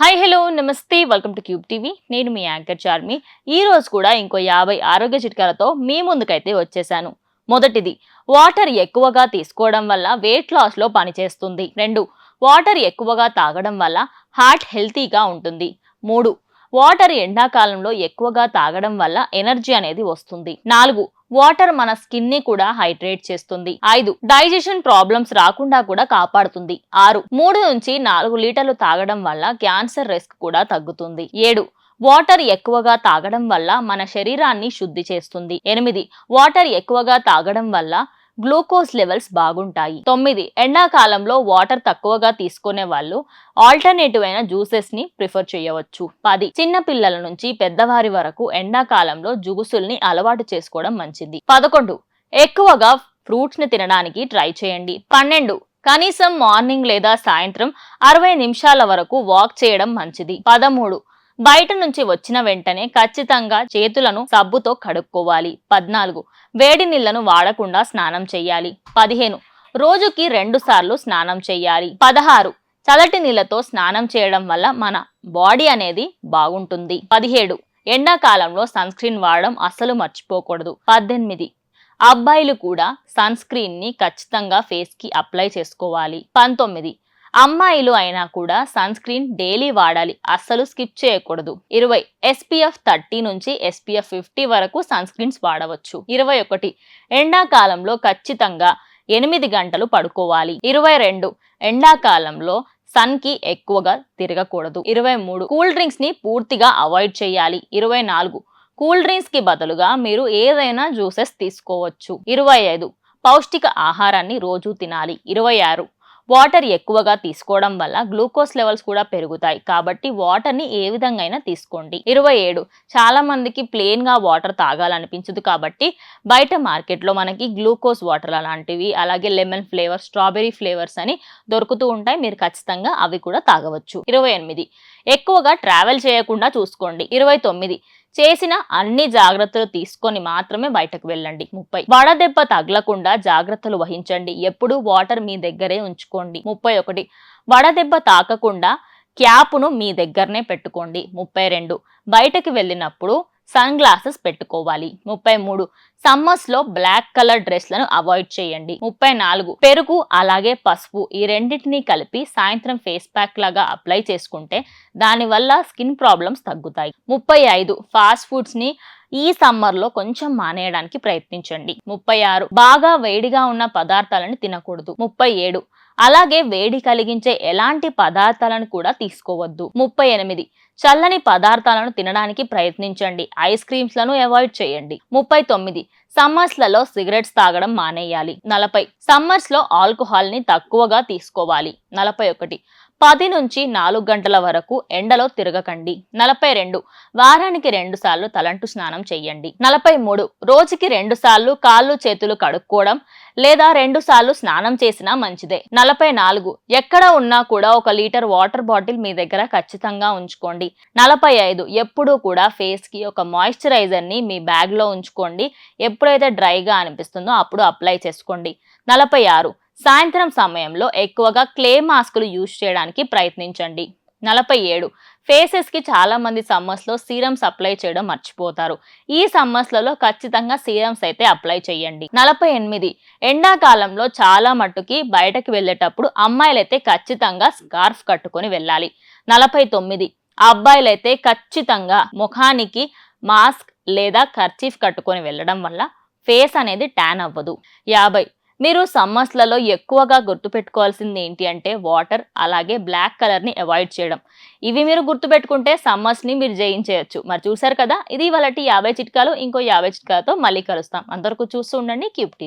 Hi hello నమస్తే welcome to Cube TV నేను మీ యాంకర్ చార్మి. ఈ రోజు కూడా ఇంకో యాభై ఆరోగ్య చిట్కాలతో మీ ముందుకైతే వచ్చేసాను. మొదటిది వాటర్ ఎక్కువగా తీసుకోవడం వల్ల వెయిట్ లాస్లో పనిచేస్తుంది. రెండు వాటర్ ఎక్కువగా తాగడం వల్ల హార్ట్ హెల్తీగా ఉంటుంది. మూడు వాటర్ ఎండాకాలంలో ఎక్కువగా తాగడం వల్ల ఎనర్జీ అనేది వస్తుంది. నాలుగు వాటర్ మన స్కిన్ని కూడా హైడ్రేట్ చేస్తుంది. ఐదు డైజెషన్ ప్రాబ్లమ్స్ రాకుండా కూడా కాపాడుతుంది. ఆరు మూడు నుంచి నాలుగు లీటర్లు తాగడం వల్ల క్యాన్సర్ రిస్క్ కూడా తగ్గుతుంది. ఏడు వాటర్ ఎక్కువగా తాగడం వల్ల మన శరీరాన్ని శుద్ధి చేస్తుంది. ఎనిమిది వాటర్ ఎక్కువగా తాగడం వల్ల గ్లూకోజ్ లెవెల్స్ బాగుంటాయి. తొమ్మిది ఎండాకాలంలో వాటర్ తక్కువగా తీసుకునే వాళ్ళు ఆల్టర్నేటివ్ అయిన జ్యూసెస్ని ప్రిఫర్ చేయవచ్చు. పది చిన్న పిల్లల నుంచి పెద్దవారి వరకు ఎండాకాలంలో జుగుసుల్ని అలవాటు చేసుకోవడం మంచిది. పదకొండు ఎక్కువగా ఫ్రూట్స్ని తినడానికి ట్రై చేయండి. పన్నెండు కనీసం మార్నింగ్ లేదా సాయంత్రం అరవై నిమిషాల వరకు వాక్ చేయడం మంచిది. పదమూడు బయట నుంచి వచ్చిన వెంటనే ఖచ్చితంగా చేతులను సబ్బుతో కడుక్కోవాలి. పద్నాలుగు. వేడి నీళ్ళను వాడకుండా స్నానం చేయాలి. పదిహేను. రోజుకి రెండు సార్లు స్నానం చేయాలి. పదహారు. చల్లటి నీళ్ళతో స్నానం చేయడం వల్ల మన బాడీ అనేది బాగుంటుంది. పదిహేడు. ఎండాకాలంలో సన్ స్క్రీన్ వాడడం అస్సలు మర్చిపోకూడదు. పద్దెనిమిది. అబ్బాయిలు కూడా సన్ స్క్రీన్ని ఖచ్చితంగా ఫేస్కి అప్లై చేసుకోవాలి. పంతొమ్మిది. అమ్మాయిలు అయినా కూడా సన్ స్క్రీన్ డైలీ వాడాలి అస్సలు స్కిప్ చేయకూడదు. ఇరవై ఎస్పీఎఫ్ థర్టీ నుంచి ఎస్పీఎఫ్ ఫిఫ్టీ వరకు సన్ స్క్రీన్స్ వాడవచ్చు. ఇరవై ఒకటి ఎండాకాలంలో ఖచ్చితంగా ఎనిమిది గంటలు పడుకోవాలి. ఇరవై రెండు ఎండాకాలంలో సన్కి ఎక్కువగా తిరగకూడదు. ఇరవై మూడు కూల్ డ్రింక్స్ని పూర్తిగా అవాయిడ్ చేయాలి. ఇరవై నాలుగు కూల్ డ్రింక్స్కి బదులుగా మీరు ఏదైనా జ్యూసెస్ తీసుకోవచ్చు. ఇరవై ఐదు పౌష్టిక ఆహారాన్ని రోజు తినాలి. ఇరవై ఆరు వాటర్ ఎక్కువగా తీసుకోవడం వల్ల గ్లూకోజ్ లెవెల్స్ కూడా పెరుగుతాయి. కాబట్టి వాటర్ని ఏ విధంగా అయినా తీసుకోండి. ఇరవై ఏడు. చాలా మందికి ప్లెయిన్గా వాటర్ తాగాలనిపించదు కాబట్టి బయట మార్కెట్లో మనకి గ్లూకోజ్ వాటర్ అలాంటివి అలాగే లెమన్ ఫ్లేవర్ స్ట్రాబెరీ ఫ్లేవర్స్ అని దొరుకుతూ ఉంటాయి. మీరు ఖచ్చితంగా అవి కూడా తాగవచ్చు. ఇరవై ఎనిమిది. ఎక్కువగా ట్రావెల్ చేయకుండా చూసుకోండి. ఇరవై తొమ్మిది. చేసిన అన్ని జాగ్రత్తలు తీసుకొని మాత్రమే బయటకు వెళ్ళండి. ముప్పై. వడదెబ్బ తగలకుండా జాగ్రత్తలు వహించండి. ఎప్పుడూ వాటర్ మీ దగ్గరే ఉంచుకోండి. ముప్పై ఒకటి. వడదెబ్బ తాకకుండా క్యాప్ను మీ దగ్గరనే పెట్టుకోండి. ముప్పై రెండు. బయటకు వెళ్ళినప్పుడు సన్ గ్లాసెస్ పెట్టుకోవాలి. ముప్పై మూడు సమ్మర్స్లో బ్లాక్ కలర్ డ్రెస్లను అవాయిడ్ చేయండి. ముప్పై నాలుగు పెరుగు అలాగే పసుపు ఈ రెండింటినీ కలిపి సాయంత్రం ఫేస్ ప్యాక్ లాగా అప్లై చేసుకుంటే దానివల్ల స్కిన్ ప్రాబ్లమ్స్ తగ్గుతాయి. ముప్పై ఐదు ఫాస్ట్ ఫుడ్స్ని ఈ సమ్మర్లో కొంచెం మానేయడానికి ప్రయత్నించండి. ముప్పై ఆరు బాగా వేడిగా ఉన్న పదార్థాలను తినకూడదు. ముప్పై ఏడు అలాగే వేడి కలిగించే ఎలాంటి పదార్థాలను కూడా తీసుకోవద్దు. ముప్పై ఎనిమిది. చల్లని పదార్థాలను తినడానికి ప్రయత్నించండి. ఐస్ క్రీమ్స్లను అవాయిడ్ చేయండి. ముప్పై తొమ్మిది. సమ్మర్స్లలో సిగరెట్స్ తాగడం మానేయాలి. నలభై. సమ్మర్స్లో ఆల్కహాల్ని తక్కువగా తీసుకోవాలి. నలభై ఒకటి. పది నుంచి నాలుగు గంటల వరకు ఎండలో తిరగకండి. నలభై రెండు వారానికి రెండు సార్లు తలంటు స్నానం చేయండి నలభై మూడు రోజుకి రెండు సార్లు కాళ్ళు చేతులు కడుక్కోవడం లేదా రెండు సార్లు స్నానం చేసినా మంచిదే. నలభై నాలుగు ఎక్కడ ఉన్నా కూడా ఒక లీటర్ వాటర్ బాటిల్ మీ దగ్గర ఖచ్చితంగా ఉంచుకోండి. నలభై ఐదు ఎప్పుడూ కూడా ఫేస్కి ఒక మాయిశ్చరైజర్ని మీ బ్యాగ్లో ఉంచుకోండి. ఎప్పుడైతే డ్రైగా అనిపిస్తుందో అప్పుడు అప్లై చేసుకోండి. నలభై ఆరు సాయంత్రం సమయంలో ఎక్కువగా క్లే మాస్కులు యూజ్ చేయడానికి ప్రయత్నించండి. నలభై ఏడు. ఫేసెస్కి చాలామంది సమ్మర్స్లో సీరమ్స్ అప్లై చేయడం మర్చిపోతారు. ఈ సమ్మర్స్లలో ఖచ్చితంగా సీరమ్స్ అయితే అప్లై చేయండి. నలభై ఎనిమిది. ఎండాకాలంలో చాలా మట్టుకి బయటకు వెళ్ళేటప్పుడు అమ్మాయిలైతే ఖచ్చితంగా స్కార్ఫ్ కట్టుకొని వెళ్ళాలి. నలభై తొమ్మిది. అబ్బాయిలైతే ఖచ్చితంగా ముఖానికి మాస్క్ లేదా కర్చీఫ్ కట్టుకొని వెళ్ళడం వల్ల ఫేస్ అనేది ట్యాన్ అవ్వదు. యాభై. మీరు సమ్మర్స్లలో ఎక్కువగా గుర్తుపెట్టుకోవాల్సింది ఏంటి అంటే వాటర్ అలాగే బ్లాక్ కలర్ని అవాయిడ్ చేయడం. ఇవి మీరు గుర్తుపెట్టుకుంటే సమ్మర్స్ని మీరు జయించేయచ్చు. మరి చూసారు కదా ఇది వాళ్ళటి యాభై చిట్కాలు ఇంకో యాభై చిట్కాలతో మళ్ళీ కలుస్తాం. అందరికీ చూస్తూ ఉండండి క్యూబ్ టీవీ.